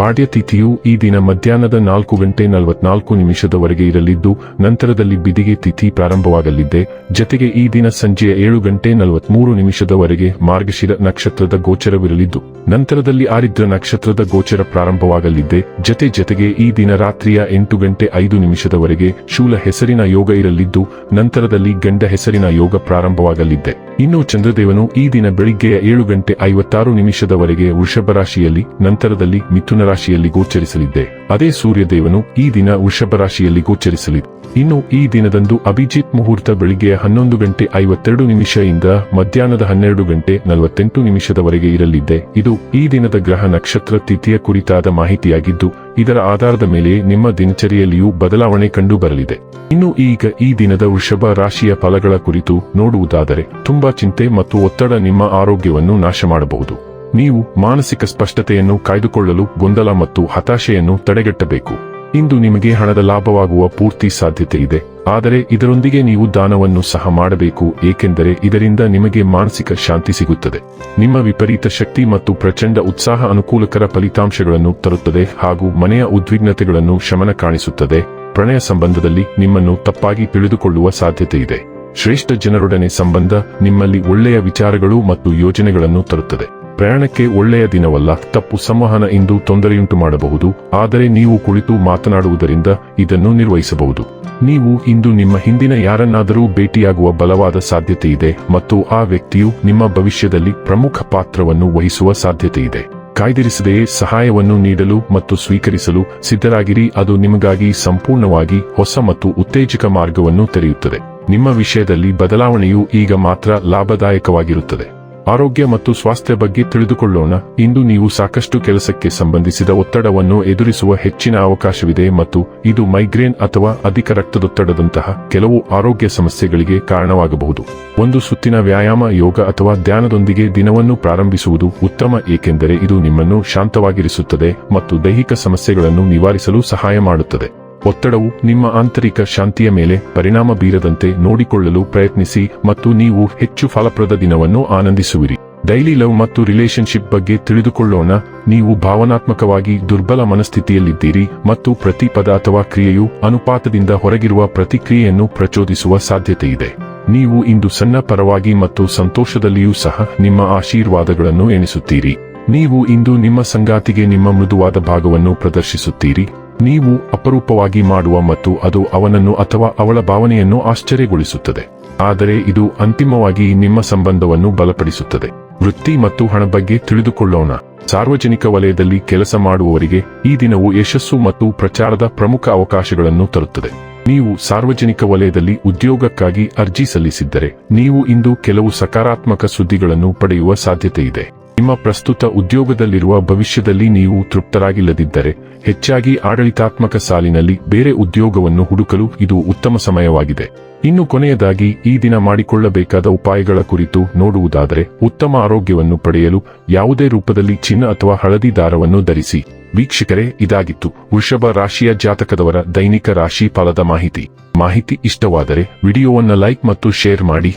ಪಾಡ್ಯ ತಿಥಿಯು ಈ ದಿನ ಮಧ್ಯಾಹ್ನದ ನಾಲ್ಕು ಗಂಟೆ ನಲವತ್ನಾಲ್ಕು ನಿಮಿಷದವರೆಗೆ ಇರಲಿದ್ದು, ನಂತರದಲ್ಲಿ ಬಿದಿಗೆ ತಿಥಿ ಪ್ರಾರಂಭವಾಗಲಿದ್ದೆ ಜತೆಗೆ ಈ ದಿನ ಸಂಜೆಯ ಏಳು ಗಂಟೆ ನಲವತ್ಮೂರು ನಿಮಿಷದವರೆಗೆ ಮಾರ್ಗಶಿರ ನಕ್ಷತ್ರದ ಗೋಚರವಿರಲಿದ್ದು, ನಂತರದಲ್ಲಿ ಆರಿದ್ರ ನಕ್ಷತ್ರದ ಗೋಚರ ಪ್ರಾರಂಭವಾಗಲಿದ್ದೆ ಜತೆ ಜತೆಗೆ ಈ ದಿನ ರಾತ್ರಿಯ ಎಂಟು ಗಂಟೆ ಐದು ನಿಮಿಷದವರೆಗೆ ಶೂಲ ಹೆಸರಿನ ಯೋಗ ಇರಲಿದ್ದು, ನಂತರದಲ್ಲಿ ಗಂಡ ಹೆಸರಿನ ಯೋಗ ಪ್ರಾರಂಭವಾಗಲಿದ್ದೆ ಇನ್ನು ಚಂದ್ರದೇವನು ಈ ದಿನ ಬೆಳಿಗ್ಗೆಯ ಏಳು ಗಂಟೆ ಐವತ್ತಾರು ನಿಮಿಷದವರೆಗೆ ವೃಷಭ ರಾಶಿಯಲ್ಲಿ, ನಂತರದಲ್ಲಿ ಮಿಥುನ ರಾಶಿಯಲ್ಲಿ ಗೋಚರಿಸಲಿದ್ದೆ. ಅದೇ ಸೂರ್ಯದೇವನು ಈ ದಿನ ವೃಷಭ ರಾಶಿಯಲ್ಲಿ ಗೋಚರಿಸಲಿದೆ ಇನ್ನು ಈ ದಿನದಂದು ಅಭಿಜಿತ್ ಮುಹೂರ್ತ ಬೆಳಿಗ್ಗೆಯ ಹನ್ನೊಂದು ಗಂಟೆ ಐವತ್ತೆರಡು ನಿಮಿಷದಿಂದ ಮಧ್ಯಾಹ್ನದ ಹನ್ನೆರಡು ಗಂಟೆ ನಲವತ್ತೆಂಟು ನಿಮಿಷದವರೆಗೆ ಇರಲಿದ್ದೆ. ಇದು ಈ ದಿನದ ಗ್ರಹ ನಕ್ಷತ್ರ ತಿಥಿಯ ಕುರಿತಾದ ಮಾಹಿತಿಯಾಗಿದ್ದು, ಇದರ ಆಧಾರದ ಮೇಲೆ ನಿಮ್ಮ ದಿನಚರಿಯಲ್ಲಿಯೂ ಬದಲಾವಣೆ ಕಂಡು ಬರಲಿದೆ ಇನ್ನು ಈಗ ಈ ದಿನದ ವೃಷಭ ರಾಶಿಯ ಫಲಗಳ ಕುರಿತು ನೋಡುವುದಾದರೆ, ತುಂಬಾ ಚಿಂತೆ ಮತ್ತು ಒತ್ತಡ ನಿಮ್ಮ ಆರೋಗ್ಯವನ್ನು ನಾಶ ಮಾಡಬಹುದು ನೀವು ಮಾನಸಿಕ ಸ್ಪಷ್ಟತೆಯನ್ನು ಕಾಯ್ದುಕೊಳ್ಳಲು ಗೊಂದಲ ಮತ್ತು ಹತಾಶೆಯನ್ನು ತಡೆಗಟ್ಟಬೇಕು. ಇಂದು ನಿಮಗೆ ಹಣದ ಲಾಭವಾಗುವ ಪೂರ್ತಿ ಸಾಧ್ಯತೆ ಇದೆ ಆದರೆ ಇದರೊಂದಿಗೆ ನೀವು ದಾನವನ್ನು ಸಹ ಮಾಡಬೇಕು, ಏಕೆಂದರೆ ಇದರಿಂದ ನಿಮಗೆ ಮಾನಸಿಕ ಶಾಂತಿ ಸಿಗುತ್ತದೆ. ನಿಮ್ಮ ವಿಪರೀತ ಶಕ್ತಿ ಮತ್ತು ಪ್ರಚಂಡ ಉತ್ಸಾಹ ಅನುಕೂಲಕರ ಫಲಿತಾಂಶಗಳನ್ನು ತರುತ್ತದೆ ಹಾಗೂ ಮನೆಯ ಉದ್ವಿಗ್ನತೆಗಳನ್ನು ಶಮನ ಕಾಣಿಸುತ್ತದೆ. ಪ್ರಣಯ ಸಂಬಂಧದಲ್ಲಿ ನಿಮ್ಮನ್ನು ತಪ್ಪಾಗಿ ತಿಳಿದುಕೊಳ್ಳುವ ಸಾಧ್ಯತೆ ಇದೆ ಶ್ರೇಷ್ಠ ಜನರೊಡನೆ ಸಂಬಂಧ ನಿಮ್ಮಲ್ಲಿ ಒಳ್ಳೆಯ ವಿಚಾರಗಳು ಮತ್ತು ಯೋಜನೆಗಳನ್ನು ತರುತ್ತದೆ. ಪ್ರಯಾಣಕ್ಕೆ ಒಳ್ಳೆಯ ದಿನವಲ್ಲ, ತಪ್ಪು ಸಂವಹನ ಇಂದು ತೊಂದರೆಯುಂಟು ಮಾಡಬಹುದು, ಆದರೆ ನೀವು ಕುಳಿತು ಮಾತನಾಡುವುದರಿಂದ ಇದನ್ನು ನಿರ್ವಹಿಸಬಹುದು. ನೀವು ಇಂದು ನಿಮ್ಮ ಹಿಂದಿನ ಯಾರನ್ನಾದರೂ ಭೇಟಿಯಾಗುವ ಬಲವಾದ ಸಾಧ್ಯತೆ ಇದೆ ಮತ್ತು ಆ ವ್ಯಕ್ತಿಯು ನಿಮ್ಮ ಭವಿಷ್ಯದಲ್ಲಿ ಪ್ರಮುಖ ಪಾತ್ರವನ್ನು ವಹಿಸುವ ಸಾಧ್ಯತೆ ಇದೆ ಕಾಯ್ದಿರಿಸದೆಯೇ ಸಹಾಯವನ್ನು ನೀಡಲು ಮತ್ತು ಸ್ವೀಕರಿಸಲು ಸಿದ್ಧರಾಗಿರಿ, ಅದು ನಿಮಗಾಗಿ ಸಂಪೂರ್ಣವಾಗಿ ಹೊಸ ಮತ್ತು ಉತ್ತೇಜಕ ಮಾರ್ಗವನ್ನು ತೆರೆಯುತ್ತದೆ. ನಿಮ್ಮ ವಿಷಯದಲ್ಲಿ ಬದಲಾವಣೆಯು ಈಗ ಮಾತ್ರ ಲಾಭದಾಯಕವಾಗಿರುತ್ತದೆ. ಆರೋಗ್ಯ ಮತ್ತು ಸ್ವಾಸ್ಥ್ಯ ಬಗ್ಗೆ ತಿಳಿದುಕೊಳ್ಳೋಣ. ಇಂದು ನೀವು ಸಾಕಷ್ಟು ಕೆಲಸಕ್ಕೆ ಸಂಬಂಧಿಸಿದ ಒತ್ತಡವನ್ನು ಎದುರಿಸುವ ಹೆಚ್ಚಿನ ಅವಕಾಶವಿದೆ ಮತ್ತು ಇದು ಮೈಗ್ರೇನ್ ಅಥವಾ ಅಧಿಕ ರಕ್ತದೊತ್ತಡದಂತಹ ಕೆಲವು ಆರೋಗ್ಯ ಸಮಸ್ಯೆಗಳಿಗೆ ಕಾರಣವಾಗಬಹುದು. ಒಂದು ಸುತ್ತಿನ ವ್ಯಾಯಾಮ, ಯೋಗ ಅಥವಾ ಧ್ಯಾನದೊಂದಿಗೆ ದಿನವನ್ನು ಪ್ರಾರಂಭಿಸುವುದು ಉತ್ತಮ, ಏಕೆಂದರೆ ಇದು ನಿಮ್ಮನ್ನು ಶಾಂತವಾಗಿರಿಸುತ್ತದೆ ಮತ್ತು ದೈಹಿಕ ಸಮಸ್ಯೆಗಳನ್ನು ನಿವಾರಿಸಲು ಸಹಾಯ ಮಾಡುತ್ತದೆ. ಒತ್ತಡವು ನಿಮ್ಮ ಆಂತರಿಕ ಶಾಂತಿಯ ಮೇಲೆ ಪರಿಣಾಮ ಬೀರದಂತೆ ನೋಡಿಕೊಳ್ಳಲು ಪ್ರಯತ್ನಿಸಿ ಮತ್ತು ನೀವು ಹೆಚ್ಚು ಫಲಪ್ರದ ದಿನವನ್ನು ಆನಂದಿಸುವಿರಿ. ಡೈಲಿ ಲವ್ ಮತ್ತು ರಿಲೇಶನ್ಶಿಪ್ ಬಗ್ಗೆ ತಿಳಿದುಕೊಳ್ಳೋಣ. ನೀವು ಭಾವನಾತ್ಮಕವಾಗಿ ದುರ್ಬಲ ಮನಸ್ಥಿತಿಯಲ್ಲಿದ್ದೀರಿ ಮತ್ತು ಪ್ರತಿ ಪದ ಅಥವಾ ಕ್ರಿಯೆಯು ಅನುಪಾತದಿಂದ ಹೊರಗಿರುವ ಪ್ರತಿಕ್ರಿಯೆಯನ್ನು ಪ್ರಚೋದಿಸುವ ಸಾಧ್ಯತೆಯಿದೆ. ನೀವು ಇಂದು ಸಣ್ಣ ಪರವಾಗಿ ಮತ್ತು ಸಂತೋಷದಲ್ಲಿಯೂ ಸಹ ನಿಮ್ಮ ಆಶೀರ್ವಾದಗಳನ್ನು ಎಣಿಸುತ್ತೀರಿ. ನೀವು ಇಂದು ನಿಮ್ಮ ಸಂಗಾತಿಗೆ ನಿಮ್ಮ ಮೃದುವಾದ ಭಾಗವನ್ನು ಪ್ರದರ್ಶಿಸುತ್ತೀರಿ. ನೀವು ಅಪರೂಪವಾಗಿ ಮಾಡುವ ಮತ್ತು ಅದು ಅವನನ್ನು ಅಥವಾ ಅವಳ ಭಾವನೆಯನ್ನು ಆಶ್ಚರ್ಯಗೊಳಿಸುತ್ತದೆ. ಆದರೆ ಇದು ಅಂತಿಮವಾಗಿ ನಿಮ್ಮ ಸಂಬಂಧವನ್ನು ಬಲಪಡಿಸುತ್ತದೆ. ವೃತ್ತಿ ಮತ್ತು ಹಣ ಬಗ್ಗೆ ತಿಳಿದುಕೊಳ್ಳೋಣ. ಸಾರ್ವಜನಿಕ ವಲಯದಲ್ಲಿ ಕೆಲಸ ಮಾಡುವವರಿಗೆ ಈ ದಿನವು ಯಶಸ್ಸು ಮತ್ತು ಪ್ರಚಾರದ ಪ್ರಮುಖ ಅವಕಾಶಗಳನ್ನು ತರುತ್ತದೆ. ನೀವು ಸಾರ್ವಜನಿಕ ವಲಯದಲ್ಲಿ ಉದ್ಯೋಗಕ್ಕಾಗಿ ಅರ್ಜಿ ಸಲ್ಲಿಸಿದ್ದರೆ, ನೀವು ಇಂದು ಕೆಲವು ಸಕಾರಾತ್ಮಕ ಸುದ್ದಿಗಳನ್ನು ಪಡೆಯುವ ಸಾಧ್ಯತೆ ಇದೆ ನಿಮ್ಮ ಪ್ರಸ್ತುತ ಉದ್ಯೋಗದಲ್ಲಿರುವ ಭವಿಷ್ಯದಲ್ಲಿ ನೀವು ತೃಪ್ತರಾಗಿಲ್ಲದಿದ್ದರೆ, ಹೆಚ್ಚಾಗಿ ಆಡಳಿತಾತ್ಮಕ ಸಾಲಿನಲ್ಲಿ ಬೇರೆ ಉದ್ಯೋಗವನ್ನು ಹುಡುಕಲು ಇದು ಉತ್ತಮ ಸಮಯವಾಗಿದೆ. ಇನ್ನು ಕೊನೆಯದಾಗಿ, ಈ ದಿನ ಮಾಡಿಕೊಳ್ಳಬೇಕಾದ ಉಪಾಯಗಳ ಕುರಿತು ನೋಡುವುದಾದರೆ, ಉತ್ತಮ ಆರೋಗ್ಯವನ್ನು ಪಡೆಯಲು ಯಾವುದೇ ರೂಪದಲ್ಲಿ ಚಿನ್ನ ಅಥವಾ ಹಳದಿ ದಾರವನ್ನು ಧರಿಸಿ. ವೀಕ್ಷಕರೇ, ಇದಾಗಿತ್ತು ವೃಷಭ ರಾಶಿಯ ಜಾತಕದವರ ದೈನಿಕ ರಾಶಿ ಫಲದ ಮಾಹಿತಿ. ಮಾಹಿತಿ ಇಷ್ಟವಾದರೆ, ವಿಡಿಯೋವನ್ನು ಲೈಕ್ ಮತ್ತು ಶೇರ್ ಮಾಡಿ.